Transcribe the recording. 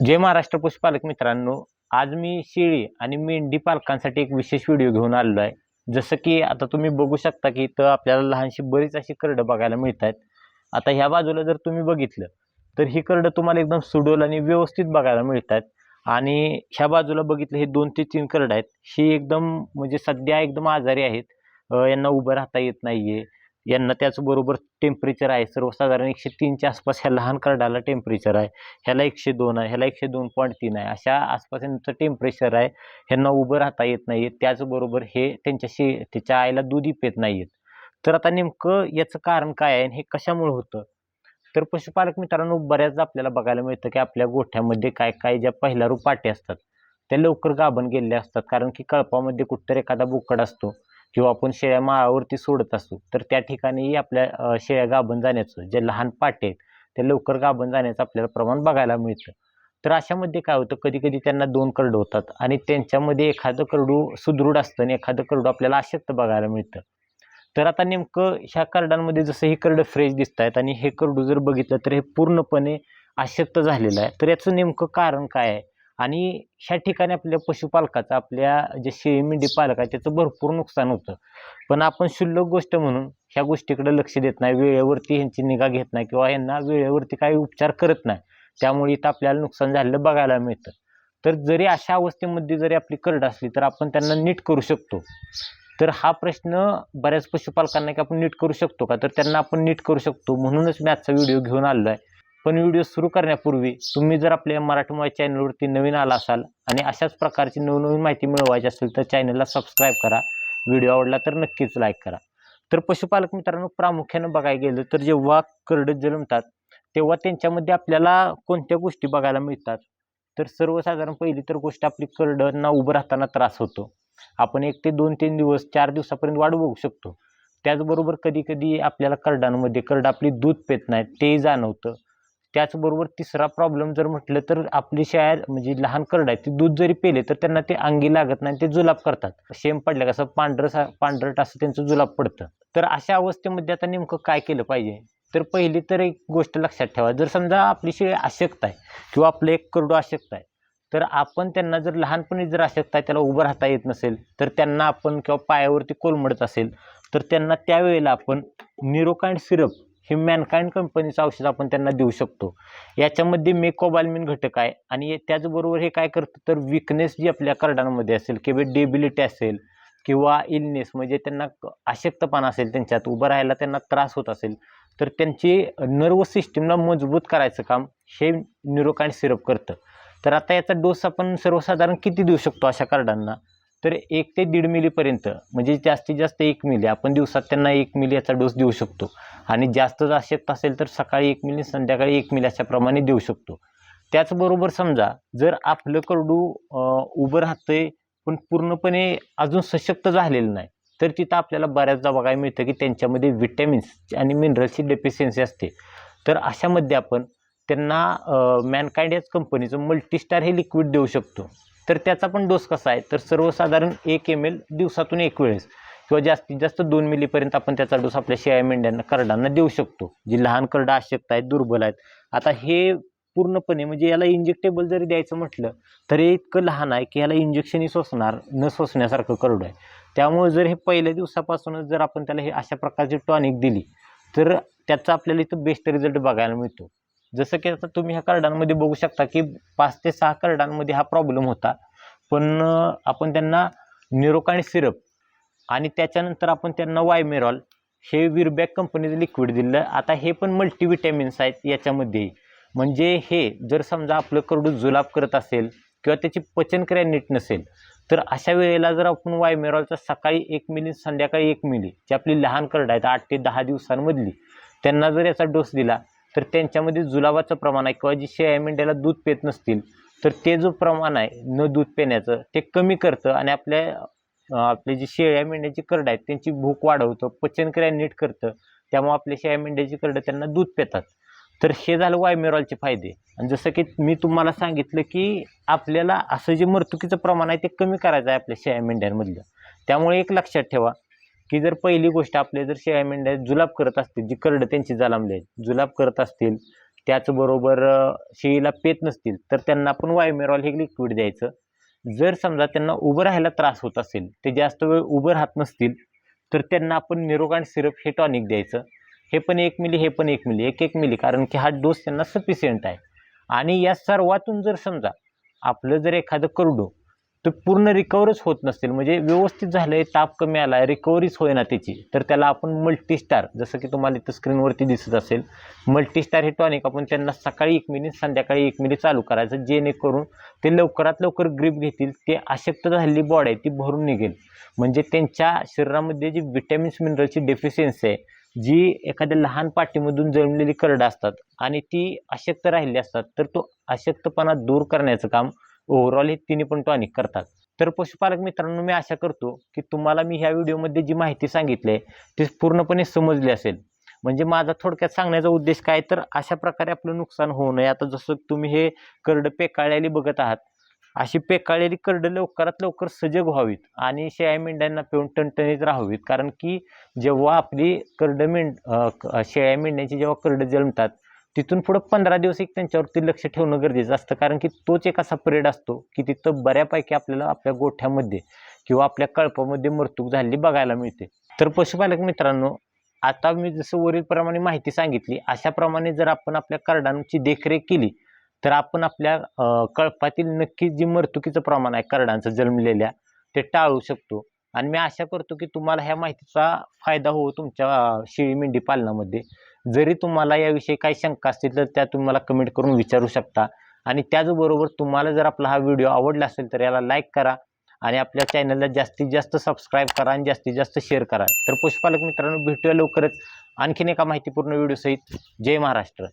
जय महाराष्ट्र पशुपालक मित्रांनो. आज मी शेळी आणि मेंढी पालकांसाठी एक विशेष व्हिडिओ घेऊन आलेलो आहे. जसं की आता तुम्ही बघू शकता की इथं आपल्याला लहानशी बरीच अशी करडं बघायला मिळत आहेत आता ह्या बाजूला जर तुम्ही बघितलं तर ही करडं तुम्हाला एकदम सुडोल आणि व्यवस्थित बघायला मिळत आहेत आणि ह्या बाजूला बघितलं हे दोन ते तीन करडं आहेत. ही एकदम म्हणजे सध्या एकदम आजारी आहेत. यांना उभं राहता येत नाहीये. यांना त्याचबरोबर टेम्परेचर आहे. सर्वसाधारण एकशे तीनच्या आसपास ह्या लहान करडाला टेम्परेचर आहे. ह्याला एकशे दोन आहे. ह्याला एकशे दोन पॉईंट तीन आहे. अशा आसपास यांचं टेम्परेचर आहे. ह्यांना उभं राहता येत नाही त्याचबरोबर हे त्यांच्याशी त्याच्या आईला दूधही पेत नाही आहेत तर आता नेमकं याचं कारण काय आहे आणि हे कशामुळे होतं? तर पशुपालक मित्रांनो बऱ्याचदा आपल्याला बघायला मिळतं की आपल्या गोठ्यामध्ये काय काय ज्या पहिल्या पाट्या असतात त्या लवकर गाभण गेलेल्या असतात. कारण की कळपामध्ये कुठतर एखादा बोकड असतो. किंवा आपण शेळ्या माळावरती सोडत असू तर त्या ठिकाणीही आपल्या शेळ्या गाभण जाण्याचं जे लहान पाटे आहेत ते लवकर गाभण जाण्याचं आपल्याला प्रमाण बघायला मिळतं. तर अशामध्ये काय होतं कधी कधी त्यांना दोन करडू होतात आणि त्यांच्यामध्ये एखादं करडू सुदृढ असतं आणि एखादं करडू आपल्याला अशक्त बघायला मिळतं. तर आता नेमकं ह्या करडांमध्ये जसं हे करडं फ्रेश दिसत आहेत आणि हे करडू जर बघितलं तर हे पूर्णपणे अशक्त झालेलं आहे. तर याचं नेमकं कारण काय आहे? आणि ह्या ठिकाणी आपल्या पशुपालकाचं आपल्या जे शेळी मेंढी पालक आहे त्याचं भरपूर नुकसान होतं. पण आपण क्षुल्लक गोष्ट म्हणून ह्या गोष्टीकडे लक्ष देत नाही वेळेवरती ह्यांची निगा घेत नाही किंवा यांना वेळेवरती काही उपचार करत नाही. त्यामुळे इथं आपल्याला नुकसान झालेलं बघायला मिळतं. तर जरी अशा अवस्थेमध्ये जरी आपली करड असली तर आपण त्यांना नीट करू शकतो. तर हा प्रश्न बऱ्याच पशुपालकांना की आपण नीट करू शकतो का? तर त्यांना आपण नीट करू शकतो. म्हणूनच मी आजचा व्हिडिओ घेऊन आलो आहे. पण व्हिडिओ सुरू करण्यापूर्वी तुम्ही जर आपल्या मराठमोळ्या चॅनलवरती नवीन आला असाल आणि अशाच प्रकारची नवनवीन माहिती मिळवायची असेल तर चॅनलला सबस्क्राईब करा. व्हिडिओ आवडला तर नक्कीच लाईक करा. तर पशुपालक मित्रांनो प्रामुख्यानं बघायला गेलं तर जेव्हा करडं जन्मतात तेव्हा त्यांच्यामध्ये आपल्याला कोणत्या गोष्टी बघायला मिळतात? तर सर्वसाधारण पहिली तर गोष्ट आपली करडांना उभं राहताना त्रास होतो. आपण एक ते दोन तीन दिवस चार दिवसापर्यंत वाढ बघू शकतो. त्याचबरोबर कधी कधी आपल्याला करडांमध्ये करडं आपली दूध पेत नाहीत तेही जाणवतं. त्याचबरोबर तिसरा प्रॉब्लेम जर म्हटलं तर आपली शाळा म्हणजे लहान करड आहे ती दूध जरी पेले तर त्यांना ते अंगी लागत नाही ते जुलाब करतात. शेम पडल्या कसं पांढरं सा पांढरट असं त्यांचं जुलाब पडतं. तर अशा अवस्थेमध्ये आता नेमकं काय केलं पाहिजे? तर पहिली तर एक गोष्ट लक्षात ठेवा. जर समजा आपली शेळी अशक्त आहे किंवा आपलं एक करडू अशक्त आहे तर आपण त्यांना जर लहानपणी जर अशक्त आहे त्याला उभं राहता येत नसेल तर त्यांना आपण किंवा पायावरती कोलमडत असेल तर त्यांना त्यावेळेला आपण निरोकांड सिरप हे मॅनकाइंड कंपनीचं औषध आपण त्यांना देऊ शकतो. याच्यामध्ये मेकोबाल्मिन घटक आहे आणि त्याचबरोबर हे काय करतं तर विकनेस जी आपल्या कार्डांमध्ये असेल किंवा डेबिलिटी असेल किंवा इलनेस म्हणजे त्यांना अशक्तपण अशक्तपणा असेल त्यांच्यात उभं राहायला त्यांना त्रास होत असेल तर त्यांची नर्व सिस्टीमला मजबूत करायचं काम हे न्यूरोकाइंड सिरप करतं. तर आता याचा डोस आपण सर्वसाधारण किती देऊ शकतो अशा कार्डांना तर एक ते दीड मिलीपर्यंत म्हणजे जास्तीत जास्त एक मिली आपण दिवसात त्यांना एक मिली याचा डोस देऊ शकतो. आणि जास्त अशक्त असेल तर सकाळी एक मिली संध्याकाळी एक मिली अशाप्रमाणे देऊ शकतो. त्याचबरोबर समजा जर आपलं करडू उभं राहतंय पण पूर्णपणे अजून सशक्त झालेलं नाही तर तिथं आपल्याला बऱ्याचदा बघायला मिळतं की त्यांच्यामध्ये विटॅमिन्स आणि मिनरल्सची डेफिशियन्सी असते. तर अशामध्ये आपण त्यांना मॅनकाइंड याच कंपनीचं मल्टीस्टार हे लिक्विड देऊ शकतो. तर त्याचा पण डोस कसा आहे? तर सर्वसाधारण एक एम एल दिवसातून एक वेळेस. किंवा जास्तीत जास्त दोन मिलीपर्यंत आपण त्याचा डोस आपल्या शेळ्या मेंढ्यांना करडांना देऊ शकतो. जी लहान करडं अशक्त आहेत दुर्बल आहेत. आता हे पूर्णपणे म्हणजे याला इंजेक्टेबल जरी द्यायचं म्हटलं तरी इतकं लहान आहे की याला इंजेक्शनही सोसणार न सोसण्यासारखं करडं आहे. त्यामुळे जर हे पहिल्या दिवसापासूनच जर आपण त्याला हे अशा प्रकारची टॉनिक दिली तर त्याचा आपल्याला इथं बेस्ट रिझल्ट बघायला मिळतो. जसं की आता तुम्ही ह्या कार्डांमध्ये बघू शकता की पाच ते सहा कार्डांमध्ये हा प्रॉब्लेम होता. पण आपण त्यांना न्यूरोकाइन सिरप आणि त्याच्यानंतर आपण त्यांना वायमेरॉल हे विरबॅक कंपनीचं लिक्विड दिलं. आता हे पण मल्टीविटॅमिन्स आहेत याच्यामध्ये म्हणजे हे जर समजा आपलं करडू जुलाब करत असेल किंवा त्याची पचनक्रिया नीट नसेल तर अशा वेळेला जर आपण वायमेरॉलचा सकाळी एक मिली संध्याकाळी एक मिली जी आपली लहान करड आहेत आठ ते दहा दिवसांमधली त्यांना जर याचा डोस दिला तर त्यांच्यामध्ये जुलाबाचं प्रमाण आहे किंवा जी शेळ्या मेंढ्याला दूध पेत नसतील तर ते जो प्रमाण आहे न दूध पिण्याचं ते कमी करतं आणि आपल्या आपले जी शेळ्या मेंढ्याची करड आहेत त्यांची भूक वाढवतं पचनक्रिया नीट करतं त्यामुळे आपल्या शेळ्या मेंढ्याची करडं त्यांना दूध पितात. तर हे झालं वायमेरॉलचे फायदे. आणि जसं की मी तुम्हाला सांगितलं की आपल्याला असं जे मर्तुकीचं प्रमाण आहे ते कमी करायचं आहे आपल्या शेळ्या मेंढ्यांमधलं. त्यामुळे एक लक्षात ठेवा की जर पहिली गोष्ट आपले जर शेळ्या मेंढ्या जुलाब करत असतील जी करडं त्यांची जालांबली आहेत जुलाब करत असतील त्याचबरोबर शेळीला पेत नसतील तर त्यांना आपण वायमेरॉल हे लिक्विड द्यायचं. जर समजा त्यांना उभं राहायला त्रास होत असेल ते जास्त वेळ उभं राहत नसतील तर त्यांना आपण निरोगान सिरप हे टॉनिक द्यायचं. हे पण एक मिली हे पण एक मिली एक एक मिली कारण की हा डोस त्यांना सफिशियंट आहे. आणि या सर्वातून जर समजा आपलं जर एखादं करडो तर पूर्ण रिकवरच होत नसतील. म्हणजे व्यवस्थित झालं आहे ताप कमी आला आहे रिकवरीच होईना त्याची. तर त्याला आपण मल्टीस्टार जसं की तुम्हाला इथं स्क्रीनवरती दिसत असेल मल्टीस्टार हे टॉनिक आपण त्यांना सकाळी एक मिनिट संध्याकाळी एक मिनिट चालू करायचं जेणेकरून ते लवकरात लवकर ग्रीप घेतील ते अशक्त झालेली बॉडी आहे ती भरून निघेल. म्हणजे त्यांच्या शरीरामध्ये जी विटॅमिन्स मिनरलची डेफिशियन्सी आहे जी एखाद्या लहान पाठीमधून जळमलेली करडं असतात आणि ती अशक्त राहिली असतात तर तो अशक्तपणा दूर करण्याचं काम ओव्हरऑल हे तिन्ही पण टॉनिक करतात. तर पशुपालक मित्रांनो मी आशा करतो की तुम्हाला मी ह्या व्हिडिओमध्ये जी माहिती सांगितली आहे ती पूर्णपणे समजली असेल. म्हणजे माझा थोडक्यात सांगण्याचा उद्देश काय तर अशा प्रकारे आपलं नुकसान होऊ नये. आता जसं तुम्ही हे करडं पेकाळलेली बघत आहात अशी पेकाळलेली करडं लवकरात लवकर सजग व्हावीत आणि शेळ्या मेंढ्यांना पिऊन टणटणीत राहावीत. कारण की जेव्हा आपली करडं मेंढ शेळ्या मेंढ्यांची जेव्हा करडं जन्मतात तिथून पुढं पंधरा दिवस एक त्यांच्यावरती लक्ष ठेवणं गरजेचं असतं. कारण की तोच एक असा पिरियड असतो की तिथं बऱ्यापैकी आपल्याला आपल्या गोठ्यामध्ये किंवा आपल्या कळपामध्ये मृत्यू झालेली बघायला मिळते. तर पशुपालक मित्रांनो आता मी जसं वरीलप्रमाणे माहिती सांगितली अशाप्रमाणे जर आपण आपल्या करडांची देखरेख केली तर आपण आपल्या कळपातील नक्की जी मर्तुकीचं प्रमाण आहे करडांचं जन्मलेल्या ते टाळू शकतो. आणि मी आशा करतो की तुम्हाला ह्या माहितीचा फायदा हो तुमच्या शेळी मेंढी पालनामध्ये. जरी तुम्हाला याविषयी काही शंका असतील तर त्या तुम्ही मला कमेंट करून विचारू शकता. आणि त्याचबरोबर तुम्हाला जर आपला हा व्हिडिओ आवडला असेल तर याला लाईक करा आणि आपल्या चॅनलला जास्तीत जास्त सबस्क्राईब करा आणि जास्तीत जास्त शेअर करा. तर पशुपालक मित्रांनो भेटूया लवकरच आणखीन एका माहितीपूर्ण व्हिडिओसहित जय महाराष्ट्र.